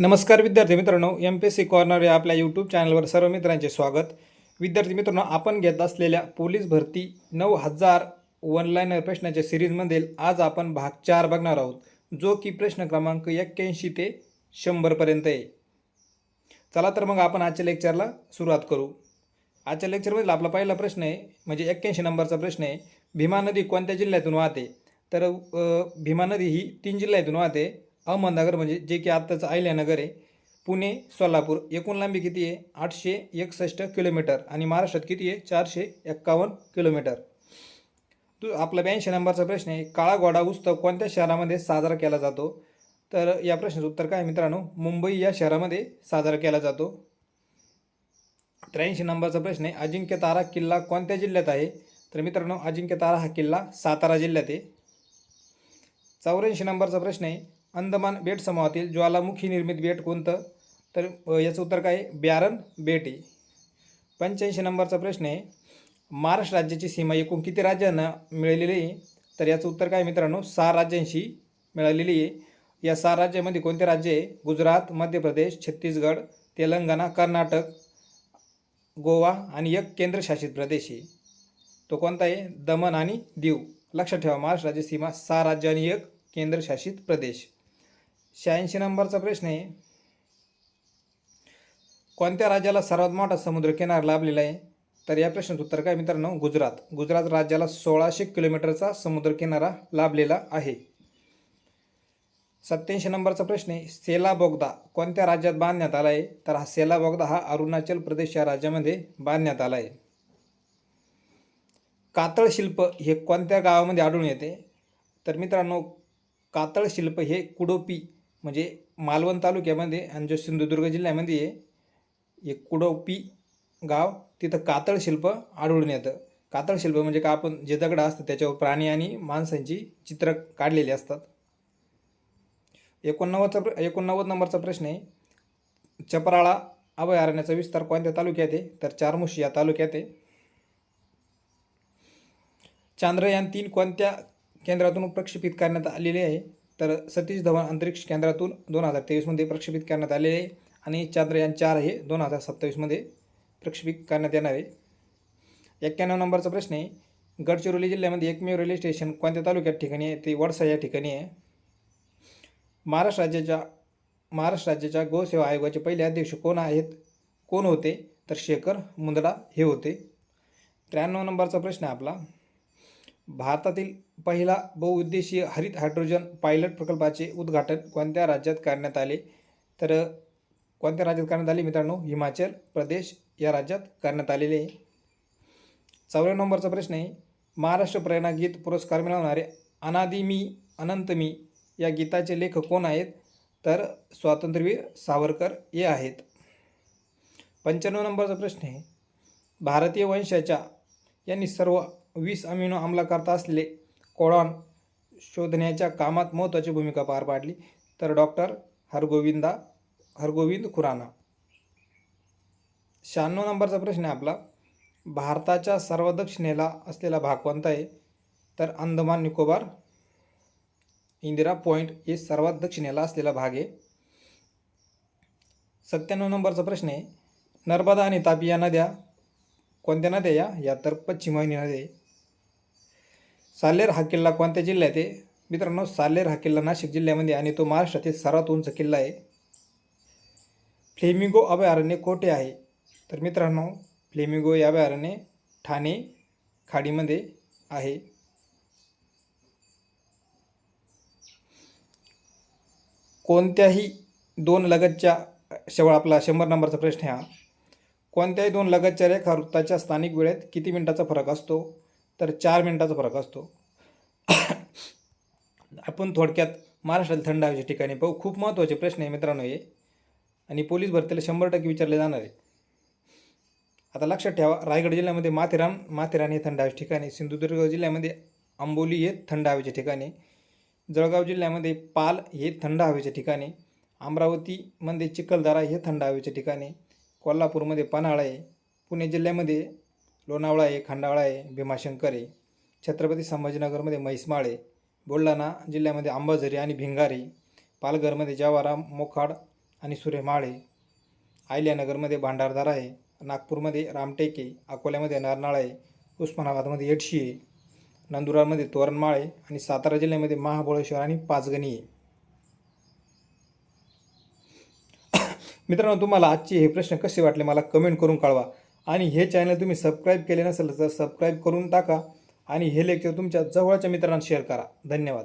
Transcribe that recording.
नमस्कार विद्यार्थी मित्रांनो M P S C corner या आपल्या यूट्यूब चॅनलवर सर्व मित्रांचे स्वागत. विद्यार्थी मित्रांनो आपण घेत असलेल्या पोलीस भरती नऊ हजार ऑनलाईन प्रश्नाच्या सिरीजमधील आज आपण भाग चार बघणार आहोत जो की प्रश्न क्रमांक एक्क्याऐंशी ते शंभरपर्यंत आहे. चला तर मग आपण आजच्या लेक्चरला सुरुवात करू. आजच्या लेक्चरमधील आपला पहिला प्रश्न आहे म्हणजे एक्क्याऐंशी नंबरचा प्रश्न आहे भीमा नदी कोणत्या जिल्ह्यातून वाहते? तर भीमा नदी ही तीन जिल्ह्यातून वाहते. अहमदनगर म्हणजे जे की आत्ताचं अहिल्यानगर आहे. पुणे सोलापूर एकूण लांबी किती आहे? आठशे एकसष्ट किलोमीटर आणि महाराष्ट्रात किती आहे? चारशे एक्कावन्न किलोमीटर. तू आपला ब्याऐंशी नंबरचा प्रश्न आहे काळा घोडा उत्सव कोणत्या शहरामध्ये साजरा केला जातो? तर या प्रश्नाचं उत्तर काय मित्रांनो? मुंबई या शहरामध्ये साजरा केला जातो. त्र्याऐंशी नंबरचा प्रश्न आहे अजिंक्य तारा किल्ला कोणत्या जिल्ह्यात आहे? तर मित्रांनो अजिंक्य तारा हा किल्ला सातारा जिल्ह्यात आहे. चौऱ्याऐंशी नंबरचा प्रश्न आहे अंदमान बेट समूहातील ज्वालामुखी निर्मित बेट कोणतं? तर याचं उत्तर काय? आहे ब्यारन बेट. पंच्याऐंशी नंबरचा प्रश्न आहे. महाराष्ट्र राज्याची सीमा एकूण किती राज्यांना मिळालेली आहे? तर याचं उत्तर काय मित्रांनो? सहा राज्यांशी मिळालेली आहे. या सहा राज्यामध्ये कोणते राज्य आहे? गुजरात मध्य प्रदेश छत्तीसगड तेलंगणा कर्नाटक गोवा आणि एक केंद्रशासित प्रदेश आहे. तो कोणता आहे? दमन आणि दीव. लक्षात ठेवा महाराष्ट्र राज्य सीमा सहा राज्य आणि एक केंद्रशासित प्रदेश. शहाऐंशी नंबरचा प्रश्न आहे. कोणत्या राज्याला सर्वात मोठा समुद्रकिनारा लाभलेला आहे? तर या प्रश्नाचं उत्तर काय मित्रांनो? गुजरात. गुजरात राज्याला सोळाशे किलोमीटरचा समुद्रकिनारा लाभलेला आहे. सत्याऐंशी नंबरचा प्रश्न आहे. सेला बोगदा कोणत्या राज्यात बांधण्यात आला आहे? तर हा सेला बोगदा हा अरुणाचल प्रदेश या राज्यामध्ये बांधण्यात आला आहे. कातळ शिल्प हे कोणत्या गावामध्ये आढळून येते? तर मित्रांनो कातळ शिल्प हे कुडोपी म्हणजे मालवण तालुक्यामध्ये आणि जो सिंधुदुर्ग जिल्ह्यामध्ये आहे हे कुडोपी गाव तिथं कातळ शिल्प आढळून येतं. कातळ शिल्प म्हणजे का आपण जे दगडं असतं त्याच्यावर प्राणी आणि माणसांची चित्र काढलेली असतात. एकोणनव्वदचा प्र एकोणनव्वद नंबरचा प्रश्न आहे. चपराळा अभयारण्याचा विस्तार कोणत्या तालुक्यात आहे? तर चारमुशी या तालुक्यात आहे. चांद्रयान तीन कोणत्या केंद्रातून प्रक्षेपित करण्यात आलेले आहे? तर सतीश धवन अंतरिक्ष केंद्रातून दोन हजार तेवीसमध्ये प्रक्षेपित करण्यात आलेले आहे. आणि चांद्रयान चार हे दोन हजार सत्तावीसमध्ये प्रक्षेपित करण्यात येणार आहे. एक्क्याण्णव नंबरचा प्रश्न आहे. गडचिरोली जिल्ह्यामध्ये एकमेव रेल्वे स्टेशन कोणत्या तालुक्यात ठिकाणी आहे? ते वडसा या ठिकाणी आहे. महाराष्ट्र राज्याच्या महाराष्ट्र राज्याच्या गोसेवा आयोगाचे पहिले अध्यक्ष कोण आहेत? कोण होते? तर शेखर मुंदडा हे होते. त्र्याण्णव नंबरचा प्रश्न आहे आपला. भारतातील पहिला बहुउद्देशीय हरित हायड्रोजन पायलट प्रकल्पाचे उद्घाटन कोणत्या राज्यात करण्यात आले? तर कोणत्या राज्यात करण्यात आले मित्रांनो? हिमाचल प्रदेश या राज्यात करण्यात आलेले आहे. चौऱ्याण्णव नंबरचा प्रश्न आहे. महाराष्ट्र प्रेरणा गीत पुरस्कार मिळवणारे अनादि मी अनंत मी या गीताचे लेखक कोण आहेत? तर स्वातंत्र्यवीर सावरकर हे आहेत. पंच्याण्णव नंबरचा प्रश्न आहे. भारतीय वंशाच्या यांनी सर्व वीस अमिनो आम्लाकरता असलेले कोडॉन शोधण्याच्या कामात महत्त्वाची भूमिका पार पाडली. तर डॉक्टर हरगोविंदा हरगोविंद खुराना. शहाण्णव नंबरचा प्रश्न आहे आपला. भारताच्या सर्व दक्षिणेला असलेला भाग कोणता आहे? तर अंदमान निकोबार इंदिरा पॉईंट हे सर्वात दक्षिणेला असलेला भाग आहे. सत्त्याण्णव नंबरचा प्रश्न आहे. नर्मदा आणि तापी या नद्या कोणत्या नद्या या या तर पश्चिम वाहिनी नद्या सालेर हा किल्ला कोणत्या जिल्ह्यात आहे? मित्रांनो सालेर हा किल्ला नाशिक जिल्ह्यामध्ये आणि तो महाराष्ट्रातील सर्वात उंच किल्ला आहे. फ्लेमिंगो अभयारण्य कोठे आहे? तर मित्रांनो फ्लेमिंगो या अभयारण्य ठाणे खाडीमध्ये आहे. कोणत्याही दोन लगतच्या शेवळ आपला शंभर नंबरचा प्रश्न आहे हा. कोणत्याही दोन लगतच्या रेखा वृत्ताच्या स्थानिक वेळेत किती मिनिटाचा फरक असतो? तर चार मिनिटाचा फरक असतो. आपण थोडक्यात महाराष्ट्रातील थंड हवेच्या ठिकाणी पाहू. खूप महत्त्वाचे प्रश्न आहे मित्रांनो हे. आणि पोलीस भरतीला शंभर टक्के विचारले जाणार आहे. आता लक्षात ठेवा रायगड जिल्ह्यामध्ये माथेरान माथेरान हे थंड हवेचे ठिकाण आहे. सिंधुदुर्ग जिल्ह्यामध्ये आंबोली हे थंड हवेचे ठिकाण आहे. जळगाव जिल्ह्यामध्ये पाल हे थंड हवेचे ठिकाण आहे. अमरावतीमध्ये चिखलदरा हे थंड हवेचे ठिकाण आहे. कोल्हापूरमध्ये पन्हाळा आहे. पुणे जिल्ह्यामध्ये लोणावळा आहे खंडाळा आहे भीमाशंकर आहे छत्रपती संभाजीनगरमध्ये म्हैसमाळे बुलढाणा जिल्ह्यामध्ये आंबाझरी आणि भिंगारी पालघरमध्ये जवारा मोखाड आणि सुरेमाळे आयल्यानगरमध्ये भांडारदारा आहे नागपूरमध्ये रामटेके अकोल्यामध्ये नारनाळ आहे उस्मानाबादमध्ये येडशी आहे नंदुरारमध्ये तोरणमाळे आणि सातारा जिल्ह्यामध्ये महाबळेश्वर आणि पाचगणी आहे. मित्रांनो तुम्हाला आजचे हे प्रश्न कसे वाटले मला कमेंट करून कळवा. आणि हे चॅनल तुम्ही सबस्क्राईब केले नसेल तर सबस्क्राईब करून टाका आणि हे लेक्चर तुमच्या जवळच्या मित्रांना शेअर करा. धन्यवाद.